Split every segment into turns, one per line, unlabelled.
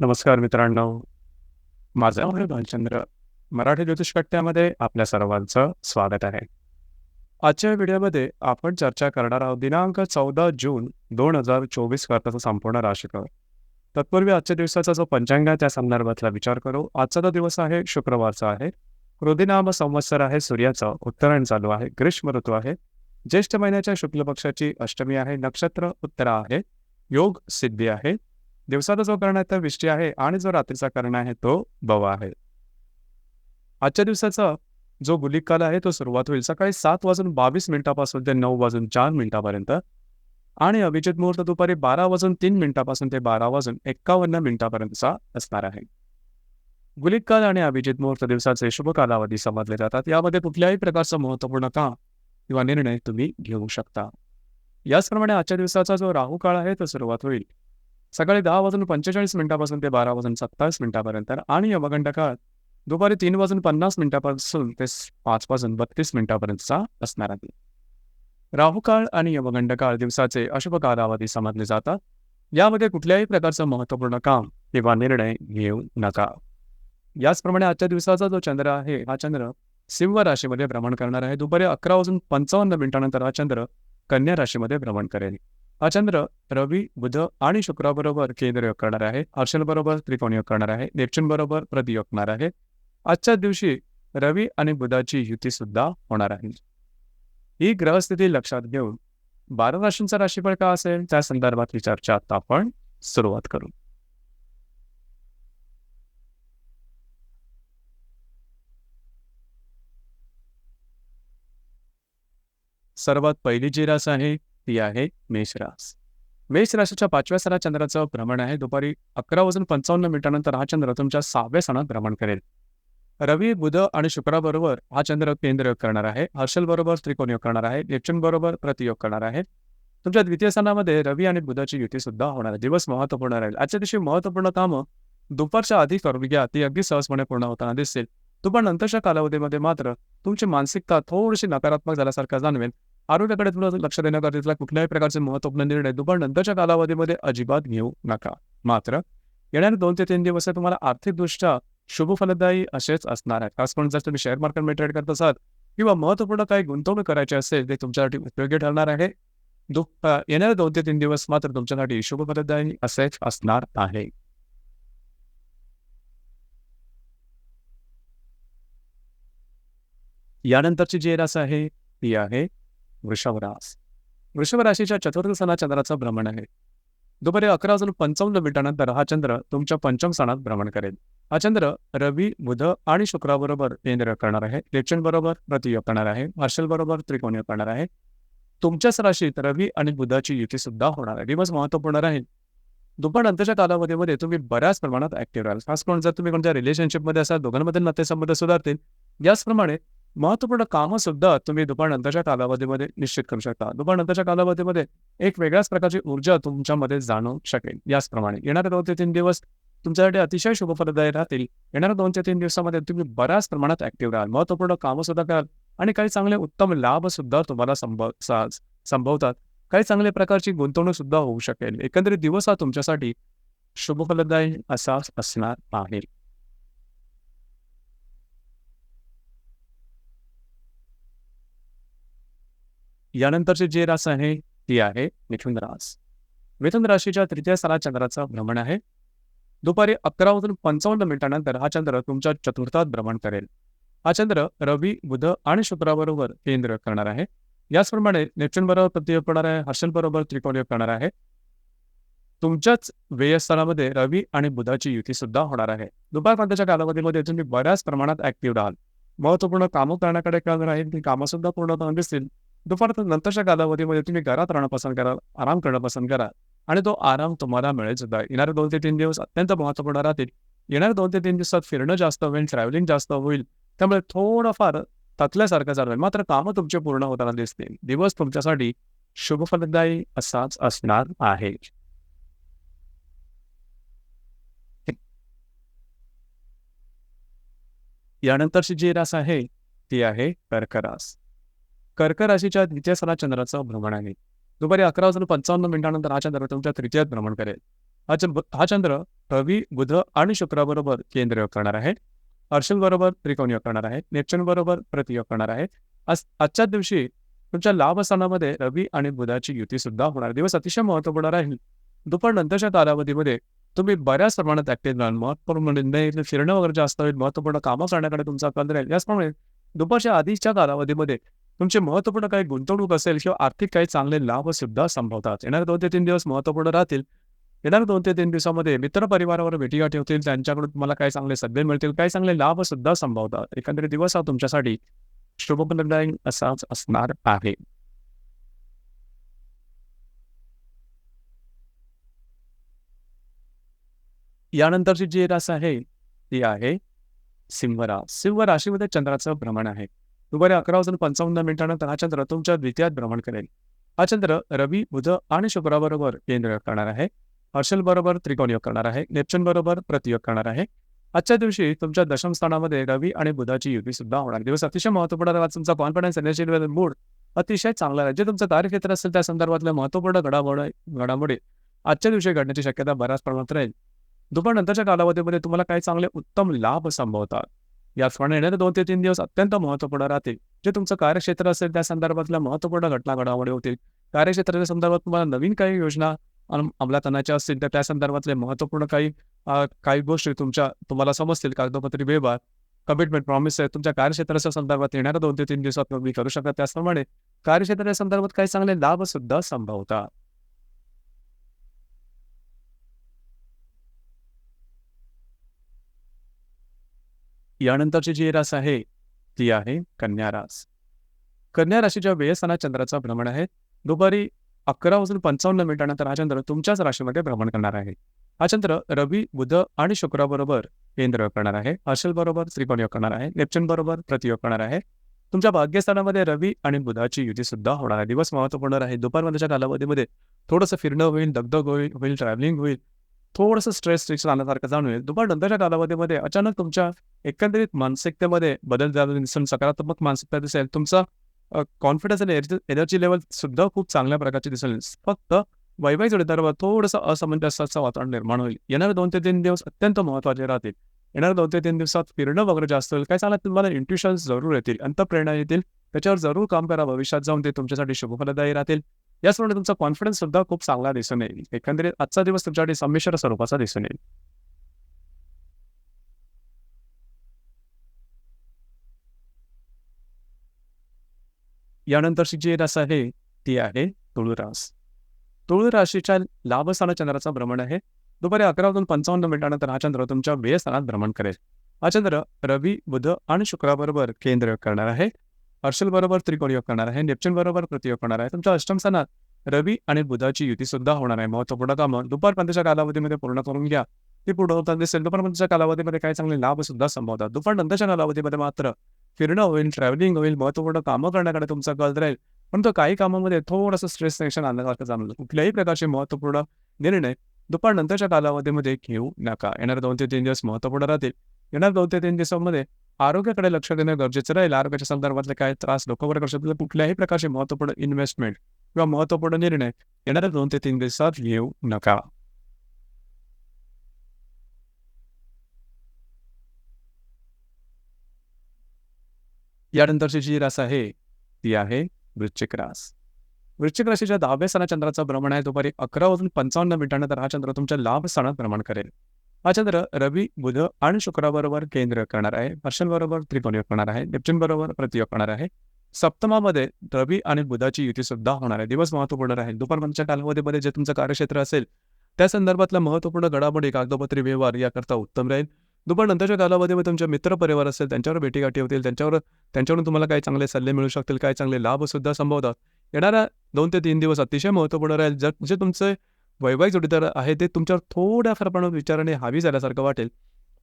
नमस्कार मित्रांनो. माझं नाव आहे भालचंद्र. मराठी ज्योतिष कट्ट्यामध्ये आपल्या सर्वांचं स्वागत आहे. आजच्या व्हिडिओमध्ये आपण चर्चा करणार आहोत दिनांक 14 जून 2024 करताचा संपूर्ण राशीफळ. तत्पूर्वी आजच्या दिवसाचा जो पंचांग आहे त्या संदर्भातला विचार करू. आजचा जो दिवस आहे शुक्रवारचा आहे. कृतिनाम संवत्सर आहे सूर्याचा उत्तरायण चालू आहे. ग्रीष्म ऋतू आहे. ज्येष्ठ महिन्याच्या शुक्ल पक्षाची अष्टमी आहे. नक्षत्र उत्तरा आहे. योग सिद्धी आहे. दिवसाचा जो कर्ण आहे तो विष्टी आहे आणि जो रात्रीचा कर्ण आहे तो बव आहे. आजच्या दिवसाचा जो गुलिक काल आहे तो सुरुवात होईल सकाळी सात वाजून 22 मिनिटापासून ते नऊ वाजून चार मिनिटापर्यंत आणि अभिजित मुहूर्त दुपारी 12 वाजून तीन मिनिटापासून ते 12 वाजून 51 मिनिटापर्यंतचा असणार आहे. गुलिक काल आणि अभिजित मुहूर्त दिवसाचे शुभ कालावधी समजले जातात. यामध्ये कुठल्याही प्रकारचं महत्त्वपूर्ण काम किंवा निर्णय तुम्ही घेऊ शकता. याचप्रमाणे आजच्या दिवसाचा जो राहू काळ आहे तो सुरुवात होईल सकाळी दहा वाजून 45 मिनिटापासून ते 12 वाजून 27 मिनिटापर्यंत आणि यमगंड काळात दुपारी तीन वाजून 50 मिनिटापासून ते पाच वाजून 32 मिनिटापर्यंतचा असणार आहे. राहू काळ आणि यमगंड काळ दिवसाचे अशुभ कालावधी समजले जातात. यामध्ये कुठल्याही प्रकारचं महत्त्वपूर्ण काम किंवा निर्णय घेऊ नका. याचप्रमाणे आजच्या दिवसाचा जो चंद्र आहे हा चंद्र सिंह राशीमध्ये भ्रमण करणार आहे. दुपारी 11 वाजून 55 मिनिटानंतर हा चंद्र कन्या राशीमध्ये भ्रमण करेल. हा चंद्र रवी, बुध आणि शुक्राबरोबर केंद्रयोग करणार आहे. हर्षलबरोबर त्रिकोणयोग करणार आहे. नेपच्यूनबरोबर प्रतियोग करणार आहे. आजच्या दिवशी रवी आणि बुधाची युती सुद्धा होणार आहे. ही ग्रहस्थिती लक्षात घेऊन 12 राशींचा राशीफळ काय असेल त्या संदर्भातली चर्चा आता आपण सुरुवात करू. सर्वात पहिली जी रास आहे ती आहे मेषरास मेष राशीच्या पाचव्या सणा चंद्राचं भ्रमण आहे. दुपारी 11 वाजून 55 मिनिटानंतर हा चंद्र तुमच्या सहाव्या सणात भ्रमण करेल. रवी, बुध आणि शुक्राबरोबर हा चंद्र केंद्रयोग करणार आहे. हर्षलबरोबर त्रिकोणयोग करणार आहे. नेपच्यूनबरोबर प्रतियोग करणार आहे. तुमच्या द्वितीय सणामध्ये रवी आणि बुधाची युती सुद्धा होणार आहे. दिवस महत्त्वपूर्ण राहील. आजच्या दिवशी महत्त्वपूर्ण कामं दुपारच्या आधी करून घ्या. ती अगदी सहजपणे पूर्ण होताना दिसतील. दुपारनंतरच्या कालावधीमध्ये मात्र तुमची मानसिकता थोडीशी नकारात्मक झाल्यासारखं जाणवेल. आरोग्याकडे थोडं लक्ष देणं गरजेचं कुठल्याही प्रकारचे महत्त्वपूर्ण निर्णय दुपारनंतरच्या कालावधीमध्ये अजिबात घेऊ नका. मात्र येणारे दोन ते तीन दिवस तुम्हाला आर्थिकदृष्ट्या शुभ फलदायी असेच असणार आहेत. खास करून जर तुम्ही शेअर मार्केटमध्ये ट्रेड करत असाल किंवा महत्त्वपूर्ण काही गुंतवणूक करायची असेल ते तुमच्यासाठी उपयोगी ठरणार आहे. दु येणारे दोन ते तीन दिवस मात्र तुमच्यासाठी शुभ फलदायी असेच असणार आहे. यानंतरची जी रास आहे ती आहे वृषभ रास. वृषभ राशीच्या चतुर्थ सणा चंद्राचं भ्रमण आहे. दुपारी 11 वाजून 55 मिनिटानंतर हा चंद्र तुमच्या पंचम सणात भ्रमण करेल. हा चंद्र रवी, बुध आणि शुक्राबरोबर केंद्र करणार आहे. नेपच्यूनबरोबर प्रतियोग करणार आहे. मार्शल बरोबर त्रिकोणीय करणार आहे. तुमच्याच राशीत रवी आणि बुधाची युती सुद्धा होणार आहे. दिवस महत्त्वपूर्ण राहील. दुपारनंतरच्या कालावधीमध्ये तुम्ही बऱ्याच प्रमाणात ॲक्टिव्ह राहाल. खास करून जर तुम्ही कोणत्या रिलेशनशिपमध्ये असाल दोघांमध्ये नातेसंबंध सुधारतील. याचप्रमाणे महत्त्वपूर्ण कामं सुद्धा तुम्ही दुपारनंतरच्या कालावधीमध्ये निश्चित करू शकता. दुपारनंतरच्या कालावधीमध्ये एक वेगळ्याच प्रकारची ऊर्जा तुमच्यामध्ये जाणवू शकेल. याचप्रमाणे येणारे दोन ते तीन दिवस तुमच्यासाठी अतिशय शुभफलदायी राहतील. येणाऱ्या दोन ते तीन दिवसामध्ये तुम्ही बऱ्याच प्रमाणात ॲक्टिव्ह राहाल. महत्त्वपूर्ण कामं सुद्धा कराल आणि काही चांगले उत्तम लाभ सुद्धा तुम्हाला संभव संभवतात. काही चांगल्या प्रकारची गुंतवणूक सुद्धा होऊ शकेल. एकंदरीत दिवस हा तुमच्यासाठी शुभफलदायी असा असणार आहे. यानंतरची जी रास आहे ती आहे मिथुन रास. मिथुन राशीच्या तृतीय सणात चंद्राचा भ्रमण आहे. दुपारी 11 वाजून 55 मिनिटानंतर हा चंद्र तुमच्या चतुर्थात भ्रमण करेल. हा चंद्र रवी, बुध आणि शुक्राबरोबर केंद्र करणार आहे. याचप्रमाणे नेपच्यूनबरोबर प्रतियोग करणार आहे. हर्षलबरोबर त्रिकोणयोग करणार आहे. तुमच्याच व्ययस्थानामध्ये रवी आणि बुधाची युती सुद्धा होणार आहे. दुपारपर्यंतच्या कालावधीमध्ये तुम्ही बऱ्याच प्रमाणात ऍक्टिव्ह राहाल. महत्त्वपूर्ण कामं करण्याकडे कल राहील. ती कामं सुद्धा पूर्ण दिसतील दुपार नंतरच्या कालावधीमध्ये तुम्ही घरात राहणं पसंत कराल, आराम करणं पसंत करा आणि तो आराम तुम्हाला मिळेल सुद्धा. येणारे दोन ते तीन दिवस अत्यंत महत्त्वपूर्ण राहतील. येणाऱ्या दोन ते तीन दिवसात फिरणं जास्त होईल, ट्रॅव्हलिंग जास्त होईल. त्यामुळे थोडंफार थकल्यासारखं जाणवेल. मात्र कामं तुमचे पूर्ण होताना दिसतील. दिवस तुमच्यासाठी शुभफलदायी असाच असणार आहे. यानंतरची जी रास आहे ती आहे कर्करास कर्क राशीच्या द्वितीय सणात चंद्राचं भ्रमण आहे. दुपारी 11 वाजून 55 मिनिटानंतर हा चंद्र तुमच्या तृतीयात भ्रमण करेल. हा च हा चंद्र रवी बुध आणि शुक्राबरोबर केंद्र योग करणार आहे. हर्षल बरोबर त्रिकोण योग करणार आहे. नेपच्यून बरोबर प्रतियोग करणार आहे. आज आजच्याच दिवशी तुमच्या लाभ स्थानामध्ये रवी आणि बुधाची युती सुद्धा होणार. दिवस अतिशय महत्त्वपूर्ण राहील. दुपार नंतरच्या कालावधीमध्ये तुम्ही बऱ्याच प्रमाणात ऍक्टिव्ह राहाल. महत्त्वपूर्ण म्हणजे निर्णय फिरणं वगैरे जास्त होईल. महत्त्वपूर्ण कामं करण्याकडे तुमचा कल राहील. याचप्रमाणे दुपारच्या आधीच्या कालावधीमध्ये तुमचे महत्त्वपूर्ण काही गुंतवणूक असेल किंवा आर्थिक काही चांगले लाभ सुद्धा संभवतात. येणारे दोन ते तीन दिवस महत्त्वपूर्ण राहतील. येणाऱ्या दोन ते तीन दिवसामध्ये मित्र परिवारावर भेटीगाठी होतील त्यांच्याकडून तुम्हाला काही चांगले सल्ले मिळतील. काही चांगले लाभ सुद्धा संभवतात. एकंदरीत दिवस हा तुमच्यासाठी शुभफलदायी असाच असणार आहे. यानंतरची जी रास आहे ती आहे सिंह रास सिंह राशीमध्ये चंद्राचं भ्रमण आहे. दुपारी अकरा वाजून पंचावन्न मिनिटानंतर हा चंद्र तुमच्या द्वितीयात भ्रमण करेल. हा चंद्र रवी बुध आणि शुक्राबरोबर केंद्र करणार आहे. हर्षल बरोबर त्रिकोण योग करणार आहे. नेप्चन बरोबर प्रतियोग करणार आहे. आजच्या दिवशी तुमच्या दशम स्थानामध्ये रवी आणि बुधाची युती सुद्धा होणार. दिवस अतिशय महत्त्वपूर्ण तुमचा कॉन्फिडन्स एनर्जी लेवल मूड अतिशय चांगला आहे. जे तुमचं कार्यक्षेत्र असेल त्या संदर्भातल्या महत्त्वपूर्ण घडामोड घडामोडी आजच्या दिवशी घडण्याची शक्यता बऱ्याच प्रमाणात राहील. दुपार नंतरच्या कालावधीमध्ये तुम्हाला काही चांगले उत्तम लाभ संभवतात. याचप्रमाणे येणारे दोन ते तीन दिवस अत्यंत महत्त्वपूर्ण राहतील. जे तुमचं कार्यक्षेत्र असेल त्या संदर्भातल्या महत्त्वपूर्ण घटना घडामोडी होतील. कार्यक्षेत्राच्या संदर्भात तुम्हाला नवीन काही योजना अंमलात आणायच्या असतील तर त्या संदर्भातले महत्त्वपूर्ण काही काही गोष्टी तुमच्या तुम्हाला समजतील. कागदोपत्री व्यवहार कमिटमेंट प्रॉमिस आहे तुमच्या कार्यक्षेत्राच्या संदर्भात येणाऱ्या दोन ते तीन दिवसात तुम्ही करू शकता. त्याचप्रमाणे कार्यक्षेत्राच्या संदर्भात काही चांगले लाभ सुद्धा संभवतात. यानंतरची जी रास आहे ती आहे कन्या रास. कन्या राशीच्या व्ययस्थानात चंद्राचा भ्रमण आहे. दुपारी अकरा वाजून पंचावन्न मिनिटानंतर हा चंद्र तुमच्याच राशीमध्ये भ्रमण करणार आहे. हा चंद्र रवी बुध आणि शुक्राबरोबर केंद्र करणार आहे. हर्षल बरोबर त्रिकोण योग करणार आहे. नेपच्यून बरोबर प्रतियोग करणार आहे. तुमच्या भाग्यस्थानामध्ये रवी आणि बुधाची युती सुद्धा होणार आहे. दिवस महत्त्वपूर्ण आहे दुपारमध्येच्या कालावधीमध्ये थोडंसं फिरणं होईल दगदग होईल होईल ट्रॅव्हलिंग होईल. थोडंसं स्ट्रेस रिक्शन आल्यासारखं जाणून येईल. दुपार नंतरच्या कालावधीमध्ये अचानक तुमच्या एकंदरीत मानसिकतेमध्ये बदल झाला दिसून सकारात्मक मानसिकता दिसेल. तुमचा कॉन्फिडन्स आणि एनर्जी लेवल सुद्धा खूप चांगल्या प्रकारचे दिसेल फक्त वैवाहिक जोडीदारावर थोडंसं असमंजसाचं वातावरण निर्माण होईल. येणारे दोन ते तीन दिवस अत्यंत महत्त्वाचे राहतील. येणाऱ्या दोन ते तीन दिवसात फिरणं वगैरे जास्त होईल. काय सांगा तुम्हाला इंट्युशन्स जरूर येतील अंतप्रेरणा येतील. त्याच्यावर जरूर काम करा. भविष्यात जाऊन ते तुमच्यासाठी शुभफलदायी राहतील. याचप्रमाणे तुमचा कॉन्फिडन्स सुद्धा खूप चांगला दिसून येईल. एकंदरीत आजचा दिवस तुमच्यासाठी संमिश्र स्वरूपाचा दिसून येईल. यानंतरची जी रास आहे ती आहे तुळुरास. तुळू राशीच्या लाभस्थाना चंद्राचा भ्रमण आहे. दुपारी अकरा वाजून पंचावन्न मिनिटानंतर हा चंद्र तुमच्या व्ययस्थानात भ्रमण करेल. हा चंद्र रवी बुध आणि शुक्राबरोबर केंद्र करणार आहे. हर्षल बरोबर त्रिकोण योग करणार आहे नेपच्यून बरोबर प्रतियोग करणार आहे. तुमच्या अष्टम स्थानात रवी आणि बुधाची युती सुद्धा होणार आहे. महत्त्वपूर्ण कामं दुपारपर्यंतच्या कालावधीमध्ये पूर्ण करून घ्या. ते पूर्ण होतात दिसेल. दुपारपर्यंतच्या कालावधीमध्ये काही चांगले लाभ सुद्धा संभवतात. दुपार नंतरच्या कालावधीमध्ये मात्र फिरणं होईल ट्रॅव्हलिंग होईल महत्त्वपूर्ण कामं करण्याकडे तुमचा कल राहील. परंतु काही कामामध्ये थोडंसं स्ट्रेस टेन्शन आणण्यासारखं जाणवलं. कुठल्याही प्रकारचे महत्त्वपूर्ण निर्णय दुपार नंतरच्या कालावधीमध्ये घेऊ नका. येणारे दोन ते तीन दिवस महत्त्वपूर्ण राहतील. येणार दोन ते तीन दिवसांमध्ये आरोग्याकडे लक्ष देणं गरजेचं राहील. आरोग्याच्या संदर्भातले काय त्रास लोकांवर करू शकतात कुठल्याही प्रकारचे महत्त्वपूर्ण इन्व्हेस्टमेंट किंवा महत्त्वपूर्ण निर्णय येणाऱ्या दोन ते तीन दिवसात घेऊ नका. यानंतरची जी रास आहे ती आहे वृश्चिक रास. वृश्चिक राशीच्या दहाव्या सणा चंद्राचा भ्रमण आहे. दुपारी अकरा वाजून पंचावन्न मिनिटानंतर हा चंद्र तुमच्या लाभ सणात भ्रमण करेल. हा चंद्र रवी बुध आणि शुक्राबरोबर केंद्र करणार आहे. हर्षल बरोबर त्रिकोण करणार आहे. नेपच्यून बरोबर प्रतियोग करणार आहे. सप्तमामध्ये रवी आणि बुधाची युती सुद्धा होणार आहे. दिवस महत्त्वपूर्ण राहील दुपारपर्यंतच्या कालावधीमध्ये जे तुमचं कार्यक्षेत्र असेल त्या संदर्भातला महत्त्वपूर्ण घडामोडी कागदोपत्री व्यवहार याकरता उत्तम राहील. दुपार नंतरच्या कालावधीमध्ये तुमच्या मित्र परिवार असेल त्यांच्यावर भेटीगाठी होतील त्यांच्यावर त्यांच्यावरून तुम्हाला काही चांगले सल्ले मिळू शकतील काही चांगले लाभ सुद्धा संभवतात. येणाऱ्या दोन ते तीन दिवस अतिशय महत्त्वपूर्ण राहील. जर जे तुमचे वैवाहिक जोडीदार आहे ते तुमच्यावर थोड्या प्रमाणात विचाराने हावी झाल्यासारखं वाटेल.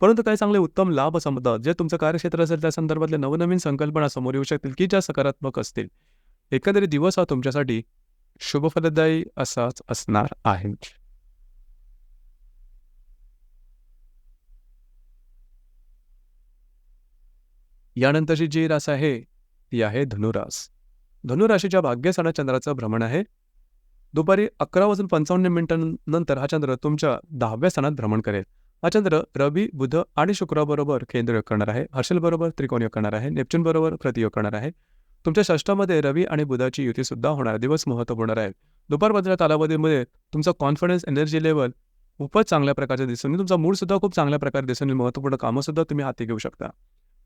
परंतु काही चांगले उत्तम लाभ समजतात जे तुमचं कार्यक्षेत्र असेल त्या संदर्भातले नवनवीन संकल्पना समोर येऊ शकतील की ज्या सकारात्मक असतील. एकंदरीत दिवस हा तुमच्यासाठी शुभफलदायी असाच असणार आहे. यानंतरची जी रास आहे ती आहे धनुरास. धनुराशीच्या भाग्यस्थानात चंद्राचं भ्रमण आहे. दुपारी अकरा वाजून पंचावन्न मिनिटांनंतर हा चंद्र तुमच्या दहाव्या स्थानात भ्रमण करेल. हा चंद्र रवी बुध आणि शुक्राबरोबर केंद्रयोग करणार आहे. हर्षलबरोबर त्रिकोणयोग करणार आहे. नेपच्यून बरोबर प्रतियोग करणार आहे. तुमच्या षष्टामध्ये रवी आणि बुधाची युती सुद्धा होणार. दिवस महत्त्वपूर्ण राहील. दुपारपर्यंत कालावधीमध्ये तुमचा कॉन्फिडन्स एनर्जी लेवल खूपच चांगल्या प्रकारचे दिसून येईल. तुमचा मूड सुद्धा खूप चांगल्या प्रकारे दिसून येईल. महत्त्वपूर्ण कामंसुद्धा तुम्ही हाती घेऊ शकता.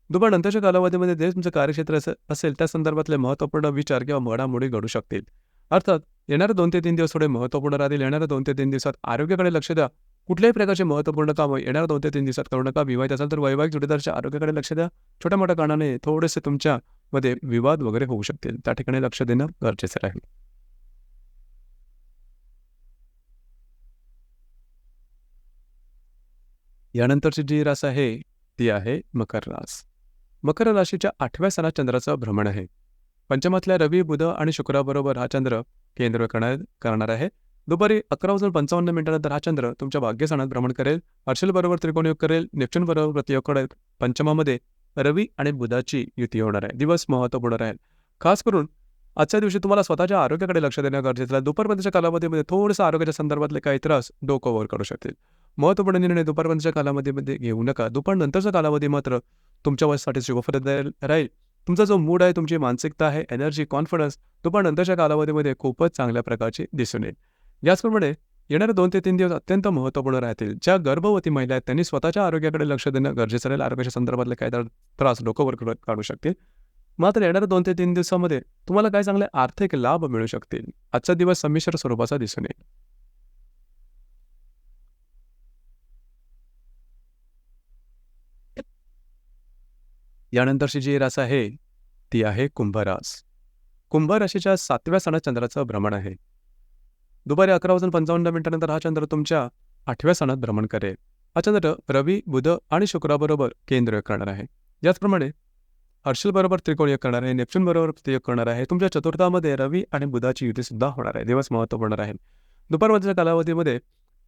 दुपार नंतरच्या कालावधीमध्ये जे तुमचं कार्यक्षेत्र असेल त्या संदर्भातले महत्त्वपूर्ण विचार किंवा घडामोडी घडू शकतील. अर्थात येणारे दोन ते तीन दिवस थोडे महत्त्वपूर्ण राहतील. येणाऱ्या दोन ते तीन दिवसात आरोग्याकडे लक्ष द्या. कुठल्याही प्रकारचे महत्त्वपूर्ण काम येणाऱ्या दोन ते तीन दिवसात करू नका. विवाहित असाल तर वैवाहिक जोडीदारच्या आरोग्याकडे लक्ष द्या. छोट्या मोठ्या कारणाने थोडेसे तुमच्यामध्ये विवाद वगैरे होऊ शकतील. त्या ठिकाणी लक्ष देणं गरजेचं राहील. यानंतरची जी रास आहे ती आहे मकर रास. मकर राशीच्या आठव्या सणात चंद्राचं भ्रमण आहे. पंचमातल्या रवी बुध आणि शुक्राबरोबर हा चंद्र केंद्र करणार करणार आहे. दुपारी अकरा वाजून पंचावन्न मिनिटानंतर हा चंद्र तुमच्या भाग्यस्थानात भ्रमण करेल. हर्षल बरोबर त्रिकोणयोग करेल. नेपच्यून बरोबर प्रतियोग करेल. पंचमामध्ये रवी आणि बुधाची युती होणार आहे. दिवस महत्त्वपूर्ण राहील. खास करून आजच्या दिवशी तुम्हाला स्वतःच्या आरोग्याकडे लक्ष देणं गरजेचं आहे. दुपारपर्यंतच्या कालावधीमध्ये थोडंसं आरोग्याच्या संदर्भातले काही त्रास डोकं वर करू शकतील. महत्त्वपूर्ण निर्णय दुपारपर्यंतच्या कालावधीमध्ये घेऊ नका. दुपारनंतरचा कालावधी मात्र तुमच्या वयासाठी शुभफलद राहील. तुमचा जो मूड आहे तुमची मानसिकता आहे एनर्जी कॉन्फिडन्स तो पण नंतरच्या कालावधीमध्ये खूपच चांगल्या प्रकारची दिसून येईल. याचप्रमाणे येणारे दोन ते तीन दिवस अत्यंत महत्त्वपूर्ण राहतील. ज्या गर्भवती महिला आहेत त्यांनी स्वतःच्या आरोग्याकडे लक्ष देणं गरजेचं राहील. आरोग्याच्या संदर्भातले काही त्रास डोकंवर काढू- काढू शकतील. मात्र येणाऱ्या दोन ते तीन दिवसामध्ये तुम्हाला काही चांगले आर्थिक लाभ मिळू शकतील. आजचा दिवस संमिश्र स्वरूपाचा दिसून येईल. यानंतरची जी रास आहे ती आहे कुंभरास. कुंभ राशीच्या सातव्या सणात चंद्राचं भ्रमण आहे. दुपारी अकरा वाजून पंचावन्न मिनिटानंतर हा चंद्र तुमच्या आठव्या सणात भ्रमण करेल. हा चंद्र रवी बुध आणि शुक्राबरोबर केंद्र करणार आहे. याचप्रमाणे हर्षलबरोबर बरोबर त्रिकोणयोग करणार आहे नेप्च्यून बरोबर त्रियोग करणार आहे तुमच्या चतुर्थामध्ये रवी आणि बुधाची युती सुद्धा होणार आहे. दिवस महत्त्वपूर्ण आहे दुपारमधल्या कालावधीमध्ये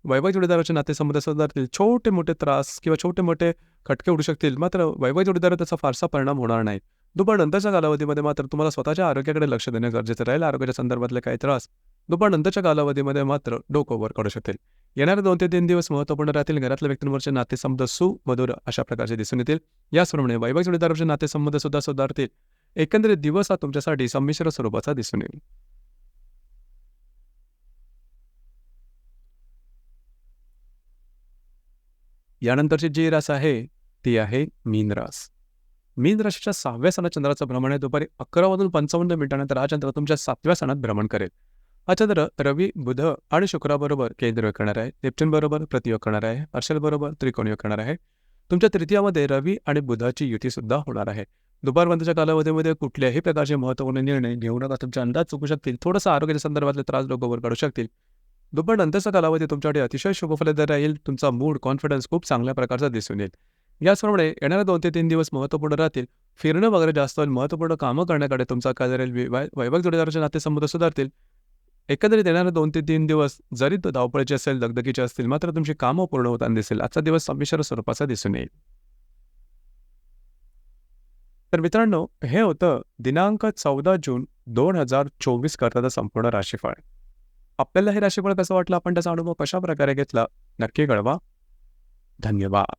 वैवाहिक जोडीदाराचे नातेसंबंध सुधारतील. छोटे मोठे त्रास किंवा छोटे मोठे खटके उडू शकतील. मात्र वैवाहिक जोडीदार त्याचा फारसा परिणाम होणार नाही. दुपार नंतरच्या कालावधीमध्ये मात्र तुम्हाला स्वतःच्या आरोग्याकडे लक्ष देणे गरजेचं राहील. आरोग्याच्या संदर्भातले काही त्रास दुपार नंतरच्या कालावधीमध्ये मात्र डोकं वर काढू शकतील. येणारे दोन ते तीन दिवस महत्त्वपूर्ण राहतील. घरातल्या व्यक्तींवरचे नातेसंबंध सुमधुर अशा प्रकारचे दिसून येतील. याचप्रमाणे वैवाहिक जोडीदाराचे नातेसंबंध सुद्धा सुधारतील. एकंदरीत दिवस हा तुमच्यासाठी संमिश्र स्वरूपाचा दिसून येईल. यानंतरची जी रास आहे ती आहे मीन रास. मीन राशीच्या सहाव्या सणात चंद्राचं भ्रमण आहे. दुपारी अकरा वाजून पंचावन्न मिनिटानंतर हा चंद्र तुमच्या सातव्या सणात भ्रमण करेल. हा चंद्र रवी बुध आणि शुक्राबरोबर केंद्र करणार आहे. नेपच्यून बरोबर प्रतियोग करणार आहे. हर्षल बरोबर त्रिकोणयोग करणार आहे. तुमच्या तृतीयामध्ये रवी आणि बुधाची युती सुद्धा होणार आहे. दुपारपर्यंतच्या कालावधीमध्ये कुठल्याही प्रकारचे महत्त्वपूर्ण निर्णय घेऊ नका. तुमचे अंदाज चुकू शकतील. थोडंसं आरोग्याच्या संदर्भातले त्रास डोकंवर काढू शकतील. दुपार नंतरचा कालावधी तुमच्यासाठी अतिशय शुभफलदायी राहील. तुमचा मूड कॉन्फिडन्स खूप चांगल्या प्रकारचा दिसून येईल. याचप्रमाणे येणाऱ्या दोन ते तीन दिवस महत्त्वपूर्ण राहतील. फिरणं वगैरे जास्त होईल. महत्त्वपूर्ण कामं करण्याकडे तुमचा काय राहील वैभव वैवाहिक जोडीदाराचे नातेसंबंध सुधारतील. एकंदरीत येणारे दोन ते तीन दिवस जरी धावपळीचे असेल दगदगीचे असतील मात्र तुमची कामं पूर्ण होताना दिसेल. आजचा दिवस संमिश्र स्वरूपाचा दिसून येईल. तर मित्रांनो हे होतं दिनांक चौदा जून दोन हजार चोवीस करताचं संपूर्ण राशीफळ. आपल्याला हे राशीफळ कसं वाटलं? आपण त्याचा अनुभव कशा प्रकारे घेतला? नक्की कळवा. धन्यवाद.